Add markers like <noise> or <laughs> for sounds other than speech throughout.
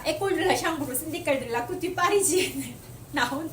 자, 에꼴들라 샹브루 신디칼들라 쿠티 파리지에 <laughs> 나온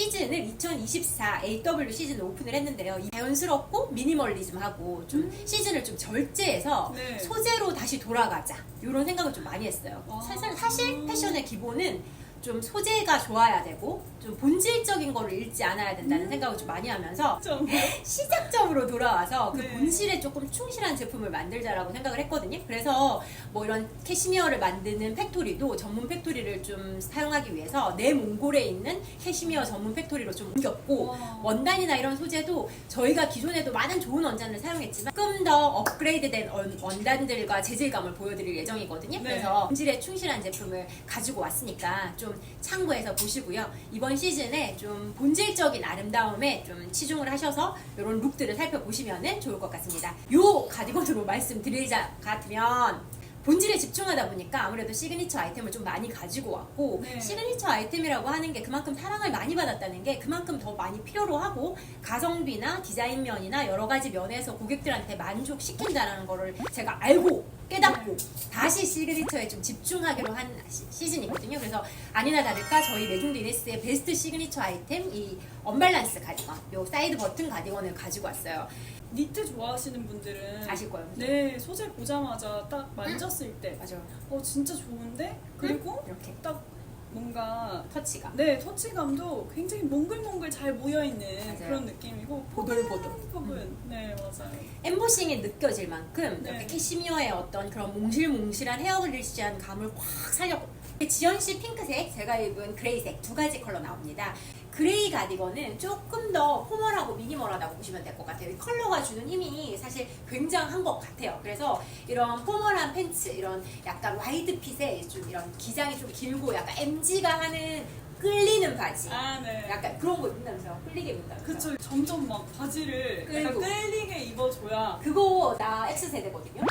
시즌을 2024 AW 시즌을 오픈을 했는데요. 이 자연스럽고 미니멀리즘하고 좀 시즌을 좀 절제해서 네. 소재로 다시 돌아가자 이런 생각을 좀 많이 했어요. 아. 사실, 사실 패션의 기본은 좀 소재가 좋아야 되고 좀 본질적인 거를 잃지 않아야 된다는 생각을 좀 많이 하면서 좀 <laughs> 시작점으로 돌아와서 그 네. 본질에 조금 충실한 제품을 만들자라고 생각을 했거든요. 그래서 뭐 이런 캐시미어를 만드는 팩토리도 전문 팩토리를 좀 사용하기 위해서 내 몽골에 있는 캐시미어 전문 팩토리로 좀 옮겼고 와. 원단이나 이런 소재도 저희가 기존에도 많은 좋은 원단을 사용했지만 조금 더 업그레이드된 원- 원단들과 재질감을 보여드릴 예정이거든요. 네. 그래서 본질에 충실한 제품을 가지고 왔으니까 좀 참고해서 보시고요. 이번 시즌에 좀 본질적인 아름다움에 좀 치중을 하셔서 이런 룩들을 살펴보시면 좋을 것 같습니다. 요 가디건으로 말씀드리자 같으면 본질에 집중하다 보니까 아무래도 시그니처 아이템을 좀 많이 가지고 왔고 네. 시그니처 아이템이라고 하는 게 그만큼 사랑을 많이 받았다는 게 그만큼 더 많이 필요로 하고 가성비나 디자인 면이나 여러 가지 면에서 고객들한테 만족시킨다는 거를 제가 알고 깨닫고 다시 시그니처에 좀 집중하기로 한 시- 시즌이거든요. 그래서 아니나 다를까 저희 메종 디네스의 베스트 시그니처 아이템 이 언밸런스 가디건, 요 사이드 버튼 가디건을 가지고 왔어요. 니트 좋아하시는 분들은 아실 거예요. 네 소재 보자마자 딱 만졌을 때 맞아요. 어 진짜 좋은데 그리고 이렇게 딱 뭔가 터치가 네 터치감도 굉장히 몽글몽글 잘 모여 있는 맞아요. 그런 느낌이고 보들보들. 포근 네 맞아요 엠보싱이 느껴질 만큼 네. 이렇게 캐시미어의 어떤 그런 몽실몽실한 헤어글리시한 감을 확 살렸고 지연 씨 핑크색, 제가 입은 그레이색 두 가지 컬러 나옵니다. 그레이 가디건은 조금 더 포멀하고 미니멀하다고 보시면 될 것 같아요. 이 컬러가 주는 힘이 사실 굉장한 것 같아요. 그래서 이런 포멀한 팬츠, 이런 약간 와이드 핏에 좀 이런 기장이 좀 길고 약간 MG가 하는 끌리는 바지. 아 네 약간 그런 거 입는다면서요. 끌리게 입는다면서요. 그쵸 점점 막 바지를 끌고. 약간 끌리게 입어줘야 그거 나 X세대거든요.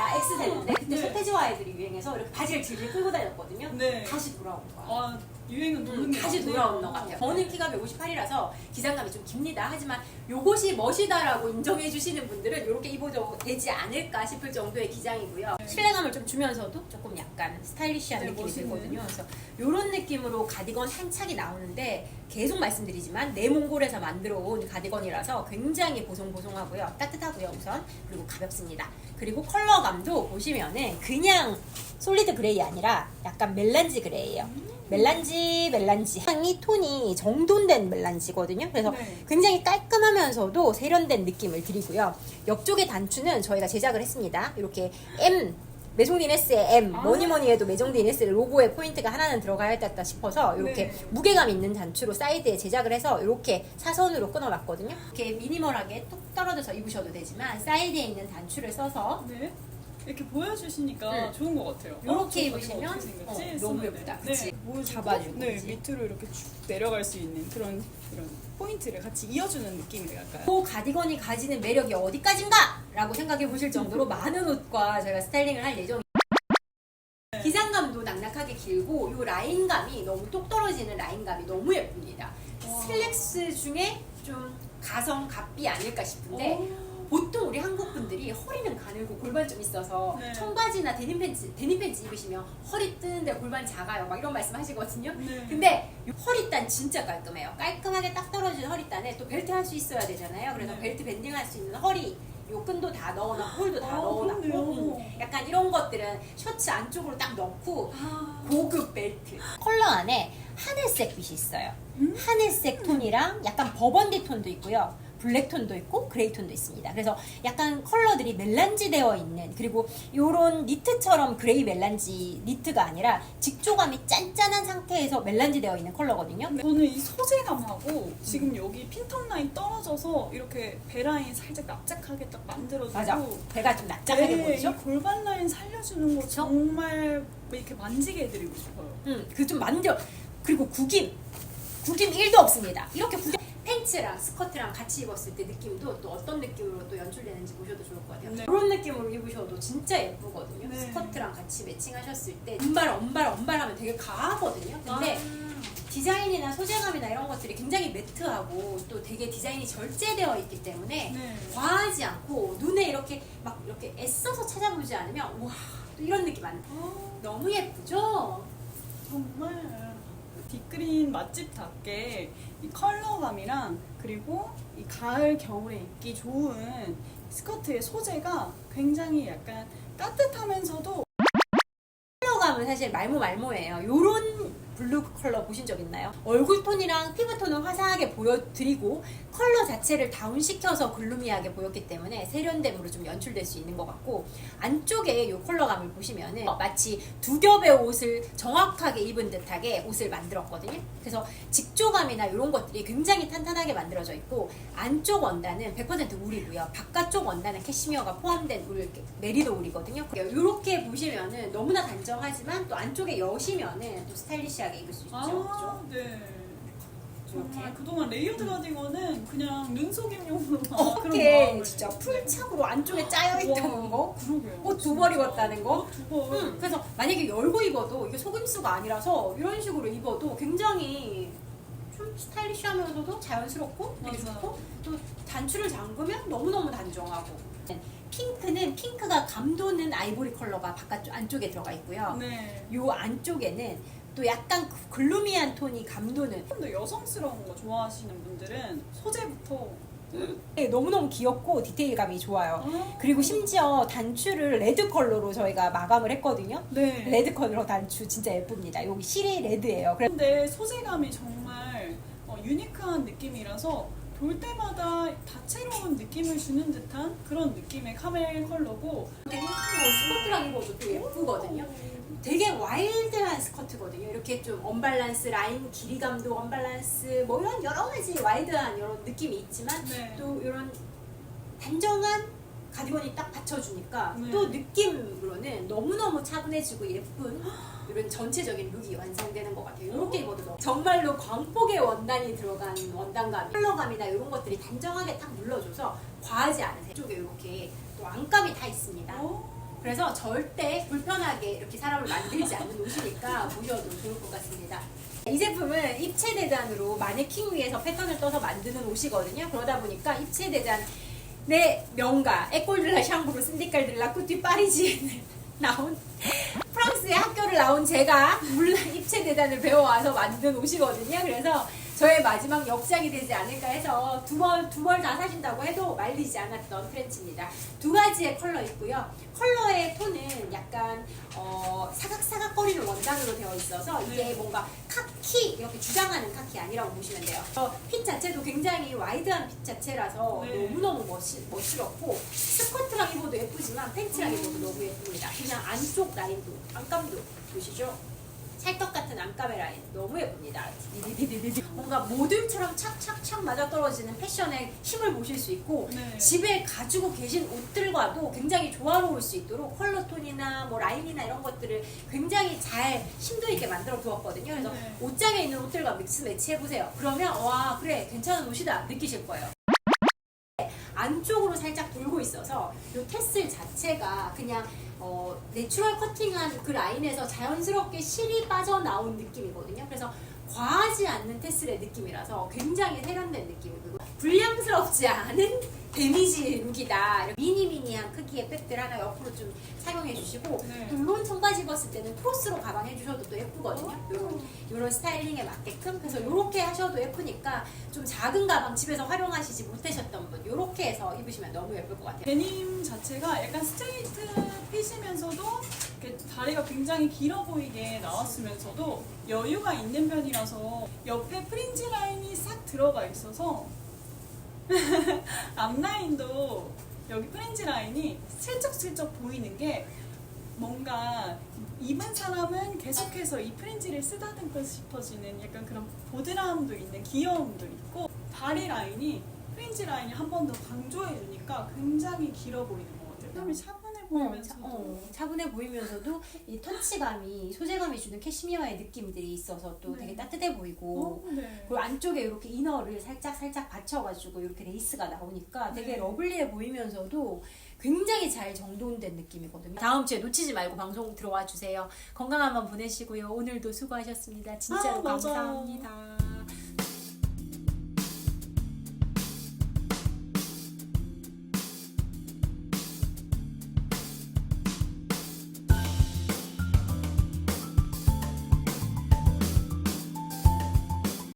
나 X세대인데 그때 네. 서태지와 아이들이 유행해서 이렇게 바지를 질질 끌고 다녔거든요. 네. 다시 돌아온 거야. 아 유행은 도는 음, 게 다시. 돌아온 것 같아요. 저는 키가 158이라서 기장감이 좀 깁니다. 하지만 요것이 멋이다라고 인정해 주시는 분들은 이렇게 입어도 되지 않을까 싶을 정도의 기장이고요. 네. 신뢰감을 좀 주면서도 조금 약간 스타일리시한 네, 느낌이 멋있는. 들거든요. 그래서 이런 느낌으로 가디건 한 착이 나오는데 계속 말씀드리지만 내몽골에서 만들어 온 가디건이라서 굉장히 보송보송하고요. 따뜻하고요, 우선. 그리고 가볍습니다. 그리고 컬러감도 보시면은 그냥 솔리드 그레이 아니라 약간 멜란지 그레이예요. 멜란지 멜란지 향이 톤이 정돈된 멜란지거든요. 그래서 네. 굉장히 깔끔하면서도 세련된 느낌을 드리고요. 옆쪽의 단추는 저희가 제작을 했습니다. 이렇게 M 메종 디네스의 M 아. 뭐니 뭐니 해도 메종 디네스 로고에 포인트가 하나는 들어가야 됐다 싶어서 이렇게 네. 무게감 있는 단추로 사이드에 제작을 해서 이렇게 사선으로 끊어놨거든요. 이렇게 미니멀하게 뚝 떨어져서 입으셔도 되지만 사이드에 있는 단추를 써서 네. 이렇게 보여주시니까 네. 좋은 것 같아요. 이렇게 입으시면 생겼지? 어, 너무. 예쁘다. 그치? 네. 보여주고, 잡아주고, 네, 그치? 밑으로 이렇게 쭉 내려갈 수 있는 그런 그런 포인트를 같이 이어주는 느낌이랄까요? 그 가디건이 가지는 매력이 어디까진가? 라고 생각해 보실 정도로 많은 옷과 저희가 스타일링을 할 예정입니다. 기장감도 낙낙하게 길고 이 라인감이 너무 똑 떨어지는 라인감이 너무 예쁩니다. 와. 슬랙스 중에 좀 가성 갑비 아닐까 싶은데 오. 보통 우리 한국 분들이 허리는 가늘고 골반 좀 있어서 네. 청바지나 데님 팬츠, 데님 팬츠 입으시면 허리 뜨는데 골반 작아요. 막 이런 말씀 하시거든요. 네. 근데 이 허리단 진짜 깔끔해요. 깔끔하게 딱 떨어진 허리단에 또 벨트 할 수 있어야 되잖아요. 그래서 네. 벨트 밴딩 할 수 있는 허리 요 끈도 다 넣어놨고 홀도 다 아, 넣어놨고. 음, 약간 이런 것들은 셔츠 안쪽으로 딱 넣고 아. 고급 벨트 컬러 안에 하늘색 빛이 있어요 음? 하늘색 톤이랑 약간 버번디 톤도 있고요 블랙 톤도 있고 그레이 톤도 있습니다 그래서 약간 컬러들이 멜란지 되어 있는 그리고 요런 니트처럼 그레이 멜란지 니트가 아니라 직조감이 짠짠한 상태에서 멜란지 되어 있는 컬러거든요 저는 이 소재감하고 지금 여기 핀턱 라인 떨어져서 이렇게 배 라인 살짝 납작하게 딱 만들어주고 맞아 배가 좀 납작하게 네, 보이죠? 이 골반 라인 살려주는 거? 정말 이렇게 만지게 해드리고 싶어요. 음, 그 좀 만져. 그리고 구김. 구김 1도 없습니다. 이렇게 구김. 팬츠랑 스커트랑 같이 입었을 때 느낌도 또 어떤 느낌으로 또 연출되는지 보셔도 좋을 것 같아요. 네. 그런 느낌으로 입으셔도 진짜 예쁘거든요. 네. 스커트랑 같이 매칭하셨을 때 은발, 언발, 언발하면 되게 가하거든요. 근데 아. 디자인이나 소재감이나 이런 것들이 굉장히 매트하고 또 되게 디자인이 절제되어 있기 때문에 네. 과하지 않고 눈에 이렇게 막 이렇게 애써서 찾아보지 않으면 와 이런 느낌 안 아, 너무 예쁘죠? 정말 딥그린 맛집답게 이 컬러감이랑 그리고 이 가을 겨울에 입기 좋은 스커트의 소재가 굉장히 약간 따뜻하면서도 컬러감은 사실 말모 말모예요. 요런 블루 컬러 보신 적 있나요? 얼굴 톤이랑 피부 톤은 화사하게 보여드리고 컬러 자체를 다운시켜서 글루미하게 보였기 때문에 세련됨으로 좀 연출될 수 있는 것 같고 안쪽에 요 컬러감을 보시면은 마치 두 겹의 옷을 정확하게 입은 듯하게 옷을 만들었거든요. 그래서 직조감이나 이런 것들이 굉장히 탄탄하게 만들어져 있고 안쪽 원단은 100% 울이고요. 바깥쪽 원단은 캐시미어가 포함된 울, 메리도 울이거든요. 이렇게 보시면은 너무나 단정하지만 또 안쪽에 여시면은 또 스타일리시 하게 입을 수 있죠. 아, 그죠? 네. 정말 이렇게. 그동안 레이어드 가디건은 그냥 눈속임용으로만 어깨 진짜 풀착으로 안쪽에 짜여 있다는 거. 옷두벌 입었다는 거? 두 벌. 음, 그래서 만약에 열고 입어도 이게 속임수가 아니라서 이런 식으로 입어도 굉장히 좀 스타일리시하면서도 자연스럽고 되게 맞아요. 좋고 또 단추를 잠그면 너무너무 단정하고 핑크는 핑크가 감도는 아이보리 컬러가 바깥쪽 안쪽에 들어가 있고요. 네. 요 안쪽에는 또 약간 글루미한 톤이 감도는 좀더 여성스러운 거 좋아하시는 분들은 소재부터 네, 너무너무 귀엽고 디테일감이 좋아요. 아, 그리고 심지어 단추를 레드 컬러로 저희가 마감을 했거든요. 네. 레드 컬러 단추 진짜 예쁩니다. 여기 실이 레드예요. 근데 소재감이 정말 어, 유니크한 느낌이라서 볼 때마다 다채로운 느낌을 주는 듯한 그런 느낌의 카멜 컬러고 되게 스커트랑 입어도 또 예쁘거든요. 되게 와일드한 스커트거든요. 이렇게 좀 언밸런스 라인 길이감도 언밸런스 뭐 이런 여러 가지 와일드한 이런 느낌이 있지만 네. 또 이런 단정한 가디건이 딱 받쳐주니까 네. 또 느낌으로는 너무너무 차분해지고 예쁜 이런 전체적인 룩이 완성되는 것 같아요. 이렇게 입어도 너무 정말로 광폭의 원단이 들어간 원단감, 컬러감이나 이런 것들이 단정하게 딱 눌러줘서 과하지 않으세요. 이쪽에 이렇게 또 안감이 다 있습니다. 어? 그래서 절대 불편하게 이렇게 사람을 만들지 않는 옷이니까 보셔도 좋을 것 같습니다. 이 제품은 입체 대잔으로 마네킹 위에서 패턴을 떠서 만드는 옷이거든요. 그러다 보니까 입체 대잔 내 명가 에꼴들라 샹브르 신디칼들라 쿠티 파리지에 <laughs> 나온 프랑스의 학교를 나온 제가 물론 입체 대단을 배워와서 만든 옷이거든요. 그래서 저의 마지막 역작이 되지 않을까 해서 두 벌 두 벌 다 사신다고 해도 말리지 않았던 프렌치입니다. 두 가지의 컬러 있고요. 컬러의 톤은 약간 어, 사각사각거리는 원단으로 되어 있어서 이게 네. 뭔가 카키 이렇게 주장하는 카키 아니라고 보시면 돼요. 어, 핏 자체도 굉장히 와이드한 핏 자체라서 네. 너무너무 멋있, 멋스럽고 스커트랑 입어도 예쁘지만 팬츠랑 입어도 너무 예쁩니다. 그냥 안쪽 라인도 안감도 보시죠. 찰떡 같은 안감의 라인 너무 예쁩니다. 뭔가 모듈처럼 착착착 맞아 떨어지는 패션의 힘을 보실 수 있고 네. 집에 가지고 계신 옷들과도 굉장히 조화로울 수 있도록 컬러 톤이나 뭐 라인이나 이런 것들을 굉장히 잘 심도 있게 만들어 두었거든요. 그래서 네. 옷장에 있는 옷들과 믹스 매치 해 보세요. 그러면 와 그래 괜찮은 옷이다 느끼실 거예요. 안쪽으로 살짝 돌고 있어서 이 테슬 자체가 그냥 어, 내추럴 커팅한 그 라인에서 자연스럽게 실이 빠져나온 느낌이거든요. 그래서 과하지 않는 테슬의 느낌이라서 굉장히 세련된 느낌이고 불량스럽지 않은 데미지 룩이다. 미니미니한 크기의 백들 하나 옆으로 좀 착용해 주시고 네. 또 이런 청바지 입었을 때는 크로스로 가방 해주셔도 또 예쁘거든요. 이런 이런 스타일링에 맞게끔 그래서 이렇게 하셔도 예쁘니까 좀 작은 가방 집에서 활용하시지 못하셨던 분 이렇게 해서 입으시면 너무 예쁠 것 같아요. 데님 자체가 약간 스트레이트 핏이면서도 이렇게 다리가 굉장히 길어 보이게 나왔으면서도 여유가 있는 편이라서 옆에 프린지 라인이 싹 들어가 있어서 <laughs> 앞라인도 여기 프린지 라인이 슬쩍슬쩍 보이는 게 뭔가 입은 사람은 계속해서 이 프린지를 쓰다듬고 싶어지는 약간 그런 보드라움도 있는 귀여움도 있고 다리 라인이 프린지 라인이 한 번 더 강조해 주니까 굉장히 길어 보이는 것 같아요. 그다음에 차분 해 보이면서 차, 어, 차분해 보이면서도 이 터치감이 소재감이 주는 캐시미어의 느낌들이 있어서 또 네. 되게 따뜻해 보이고 어, 네. 그리고 안쪽에 이렇게 이너를 살짝 살짝 받쳐가지고 이렇게 레이스가 나오니까 되게 네. 러블리해 보이면서도 굉장히 잘 정돈된 느낌이거든요. 다음 주에 놓치지 말고 방송 들어와 주세요. 건강 한번 보내시고요. 오늘도 수고하셨습니다. 진짜로 아. 감사합니다.